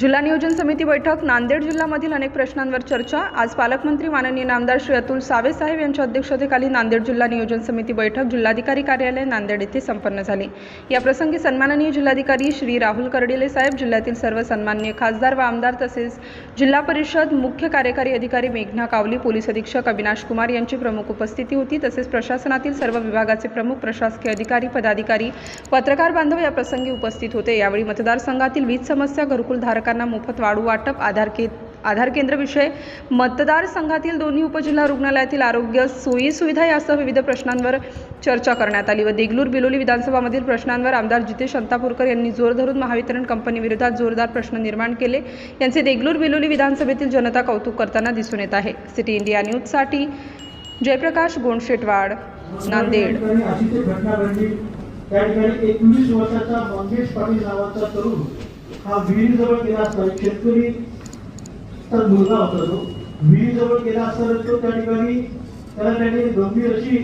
जिल्हा नियोजन समिती बैठक नांदेड जिल्ह्यामधील अनेक प्रश्नांवर चर्चा. आज पालकमंत्री माननीय नामदार श्री अतुल सावे साहेब यांच्या अध्यक्षतेखाली नांदेड जिल्हा नियोजन समिती बैठक. जिल्हाधिकारी कार्यालय नांदेड येथे संपन्न झाली. या प्रसंगी सन्माननीय जिल्हाधिकारी श्री राहुल कर्डिले साहेब जिल्ह्यातील सर्व सन्माननीय खासदार व आमदार तसेच जिल्हा परिषद मुख्य कार्यकारी अधिकारी मेघना कावली पोलीस अधीक्षक अविनाश कुमार यांची प्रमुख उपस्थिती होती. तसेच प्रशासनातील सर्व विभागाचे प्रमुख प्रशासकीय अधिकारी पदाधिकारी पत्रकार बांधव या प्रसंगी उपस्थित होते. यावेळी मतदारसंघातील वीज समस्या घरकुल धारकांना मोफत वाढू वाटप आधार के आधार केंद्रविषय मतदारसंघातील दोन्ही उपजिल्हा रुग्णालयातील आरोग्य सोयी सुविधा यासह विविध प्रश्नांवर चर्चा करण्यात आली व देगलूर बिलोली विधानसभामधील प्रश्नांवर आमदार जितेश अंतापूरकर यांनी जोर धरून महावितरण कंपनीविरोधात जोरदार प्रश्न निर्माण केले. यांचे देगलूर बिलोली विधानसभेतील जनता कौतुक करताना दिसून येत आहे. सिटी इंडिया न्यूजसाठी जयप्रकाश गोंडशेटवाड नांदेड. त्या ठिकाणी एकवीस वर्षाचा मंगेश पाटील नावाचा तरुण हा विहिरीजवळ गेला असता शेतकरी तर मुलगा होता तो. विहिरीजवळ गेला असताना तो त्या ठिकाणी त्याला त्याने गंभीर अशी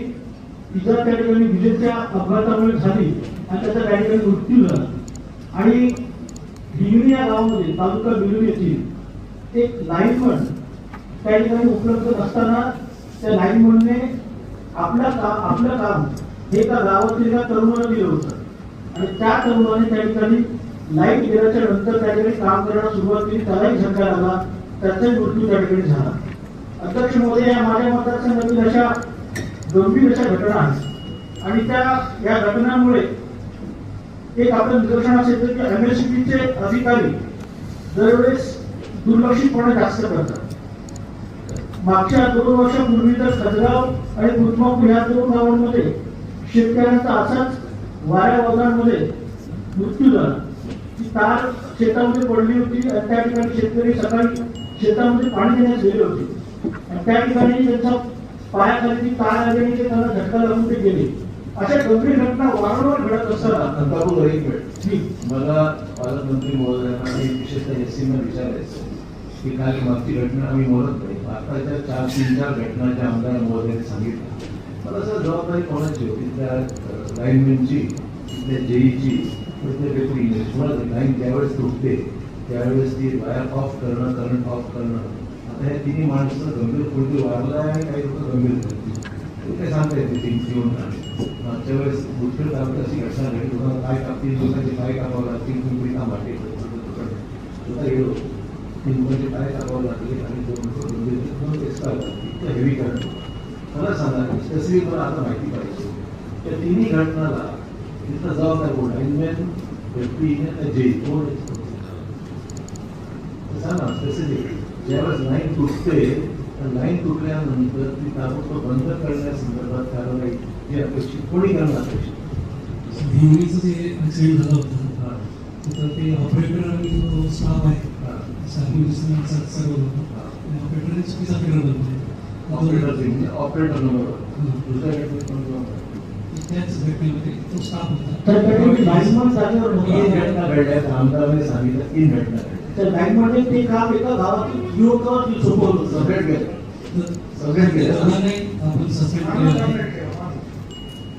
इजा त्या ठिकाणी विजेच्या अपघातामुळे झाली आणि त्याचा त्या ठिकाणी मृत्यू झाला. आणि हिंगणी या गावामध्ये तालुका बिलू येथील एक लाईनमन त्या ठिकाणी उपलब्ध नसताना त्या लाईनमनने आपलं काम आपलं काम हे त्या गावातील एका तरुणाला दिलं होतं. आणि त्या तरुणाने त्या ठिकाणी लाइट गेल्याच्यानंतर त्याच्याकडे काम करायला सुरुवात केली त्यालाही झटका लागला त्याचाही मृत्यू त्या ठिकाणी झाला. अध्यक्ष मोदी या माझ्या मतदारसंघातील अशा गंभीर अशा घटना आहेत. आणि त्या या घटनांमुळे एक आपलं निदर्शनास येतं की एमएससीबीचे अधिकारी दरवेळेस दुर्लक्षितपणे जास्त करतात. मागच्या दोन वर्षापूर्वी तर सदगाव आणि कुटुंबापूर या दोन गावांमध्ये शेतकऱ्यांचा असाच वाऱ्या वजनांमध्ये मृत्यू झाला. ती तार शेतामध्ये पडली होती आणि त्या ठिकाणी शेतकरी सकाळी शेतामध्ये पाणी देण्यास गेले होते. आणि त्या ठिकाणी त्यांचा पायाखाली ती तार आली आणि ते त्यांना झटका लागून ते गेले. अशा गंभीर घटना वारंवार घडत असताना अंतापूर एक जी. मला पालकमंत्री महोदयांना आणि विशेषतः एस विचारायचं की काल मागची घटना आम्ही बोलत नाही. आताच्या चार तीन चार घटना ज्या आमदार महोदयांनी सांगितल्या मला असं जबाबदारी कोणाची होती? त्या लाईनमॅनची तिथल्या जेईची तिथल्या पेपर मला लाईन ज्यावेळेस तुटते त्यावेळेस ती वायर ऑफ़ करणं करंट ऑफ़ करणं आता हे तिन्ही माणसं गंभीर कोणती वारला आहे काही लोक गंभीर झाली ते काय सांगता येते तीन येऊन मागच्या वेळेस दुसऱ्या तालुक्यात अशी घटना घडली तुम्हाला काय कापतील लोकांचे पाय कापावं लागतील काम वाटे स्वतः गेलो पिंपरीचे पाय कापावं लागले आणि दोन गंभीर दोन एक्स्ट्रा इतकं हेवी करंट मला सांगा स्पेसिफिक मला आता माहिती पाहिजे त्या तिन्ही घटनाला जे कोण आहे? ते सांगा स्पेसिफिक ज्यावेळेस लाईन तुटते तर लाईन तुटल्यानंतर ती ताबडतोब बंद करण्यासंदर्भात कारवाई जी अपेक्षित कोणी करणं अपेक्षित? भिवणीचं जे ऍक्सिडेंट झालं होतं हां तिथं ते ऑपरेटर आणि जो स्टाफ आहे. सर्व सर्व होतं ऑपरेटरने चुकीचा फिरत होते ऑपरेटर ऑपरेटर नंबर दुसऱ्या कोण? त्याच घटनेमध्ये तो स्टाफ होता तर त्या ठिकाणी लाईनमन जागेवर तीन नव्हता. घटना घडल्यात आमदारांनी सांगितलं तीन घटना घडल्या त्या लाईनमध्ये ते काम एका गावातील युवकावर सोपवलं होतं. सगळ्यात गेलं. तर सगळ्यात गेलं दोघांनाही आपण सस्पेंड केलेलं आहे.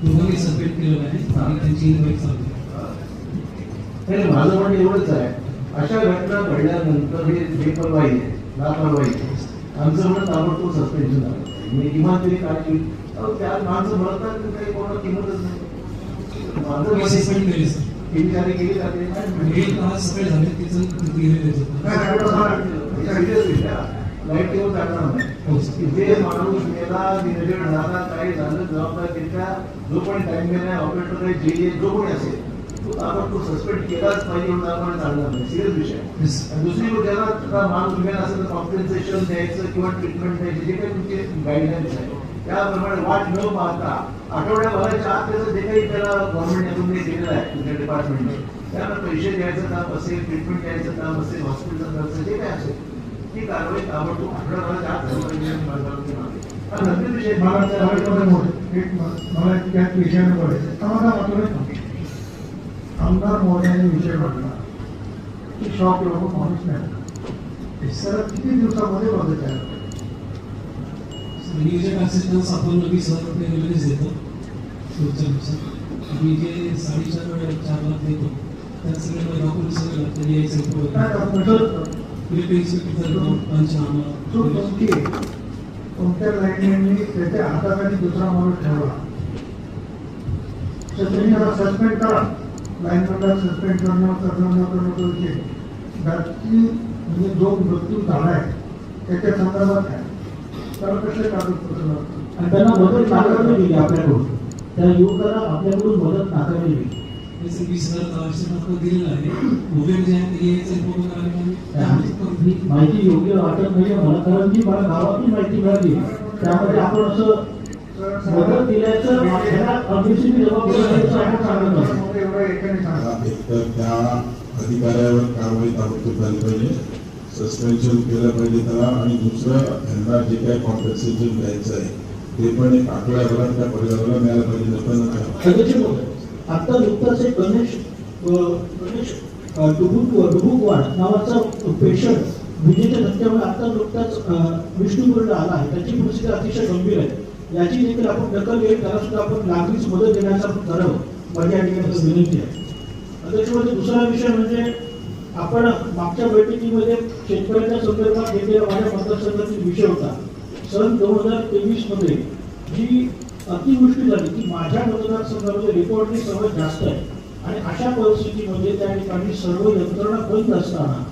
दोघांनी सस्पेंड आणि त्यांची चालू नाही माझं म्हणणं एवढंच आहे. अशा घटना घडल्यानंतर हे बेपरवाही आहे. लापरवाही आहे. आमचं म्हणणं ताबडतोब सस्पेन्शन झालं. म्हणजे किमान तरी अहो, त्या माणसं म्हणतात की काही कोणाला किंमतच नाही. माझं मी सस्पेंड केले सर. विचारी केली जाते आज सकाळी झाले गेले लाइट येऊन नाही हो माणूस मेला निर्जन झाला काही झालं जबाबदार त्याच्या जो कोणी टाइम गेला ऑपरेटर जे जो कोणी असेल आपण तो सस्पेंड केलाच पाहिजे म्हणून आपण चालणार नाही सिरियस विषय आहे. Yes. आणि दुसरी असेल तर कॉम्पेन्सेशन द्यायचं किंवा ट्रीटमेंट द्यायची जे काही तुमचे गाईडलाईन्स आहे त्याप्रमाणे वाट न पाहता आठवड्याभराच्या आत त्याचं जे काही त्याला गव्हर्नमेंट दिलेलं आहे तुमच्या डिपार्टमेंटने त्याला पैसे द्यायचं काम असेल ट्रीटमेंट द्यायचं काम असेल हॉस्पिटलचं खर्च जे काय असेल ती कारवाई ताबडतोब आठवड्याभराच्या आत झाली पाहिजे नंतर विषय मला त्या मला त्याच विषयाने नाही. आमदार मोदयांनी विषय म्हटला की शॉप लोक माणूस नाही. तर किती दिवसामध्ये मदत आहे नियोजक असिस्टन्स आपण वीस हजार रुपये लगेच देतो पुढच्या दिवसात. आणि जे साडेचार वेळा चार लाख देतो त्यात सगळे डॉक्युमेंट सगळे लागतात यायचं तुमची तुमच्या लाईनमॅननी त्याच्या हाताखाली दुसरा माणूस ठेवला? तर तुम्ही त्याला सस्पेंड करा. लाईनमॅनला सस्पेंड करणं करणं न करणं तो विषय बाकी म्हणजे जो मृत्यू झालाय त्याच्या संदर्भात आहे त्याला कसले कागदपत्र लागतात? आणि त्यांना मदत नाकारली गेली आपल्याकडून. त्या युवकाला आपल्याकडून मदत नाकारली गेली. वीस हजार आवश्यक आपण दिलेलं आहे. मोबाईल जे आहे ते यायचं फोटो काढून ही माहिती योग्य वाटत नाही मला कारण की मला गावातून माहिती मिळाली. त्यामध्ये आपण असं मदत दिल्याचं आपल्याला अभिषेक जबाबदारी असं आपण सांगत नाही. एवढं एकाने सांगा. एक तर त्या अधिकाऱ्यावर कारवाई ताबडतोब झाली पाहिजे. सस्पेन्शन केलं पाहिजे त्याला. आणि दुसरं यांना जे काही कॉम्पेन्सेशन द्यायचं आहे ते पण एक आठवड्याभरात त्या परिवाराला मिळालं पाहिजे महोदय, आता नुकताच एक गणेश गणेश डुबुक डुबुकवाड नावाचा पेशंट विजेच्या धक्क्यामुळे आता नुकताच अ, विष्णुपुरीला आला आहे. त्याची परिस्थिती अतिशय गंभीर आहे. याची देखील आपण दखल घेऊन त्याला सुद्धा आपण लागलीच मदत देण्याचं आपण माझ्या माझी या ठिकाणी विनंती आहे. त्याच्यामध्ये दुसरा विषय म्हणजे आपण मागच्या बैठकीमध्ये शेतकऱ्यांच्या संदर्भात घेतलेला माझ्या मतदारसंघातील विषय होता. सन दोन हजार तेवीसमध्ये जी अतिवृष्टी झाली ती माझ्या मतदारसंघामध्ये रेकॉर्डने सर्वात जास्त आहे. आणि अशा परिस्थितीमध्ये त्या ठिकाणी सर्व यंत्रणा बंद असताना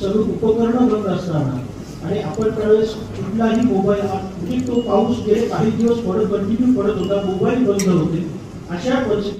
सर्व उपकरणं बंद असताना आणि आपण त्यावेळेस कुठलाही मोबाईल हा की तो पाऊस गेले काही दिवस पडत कंटिन्यू पडत होता. मोबाईल बंद होते. अशा परिस्थिती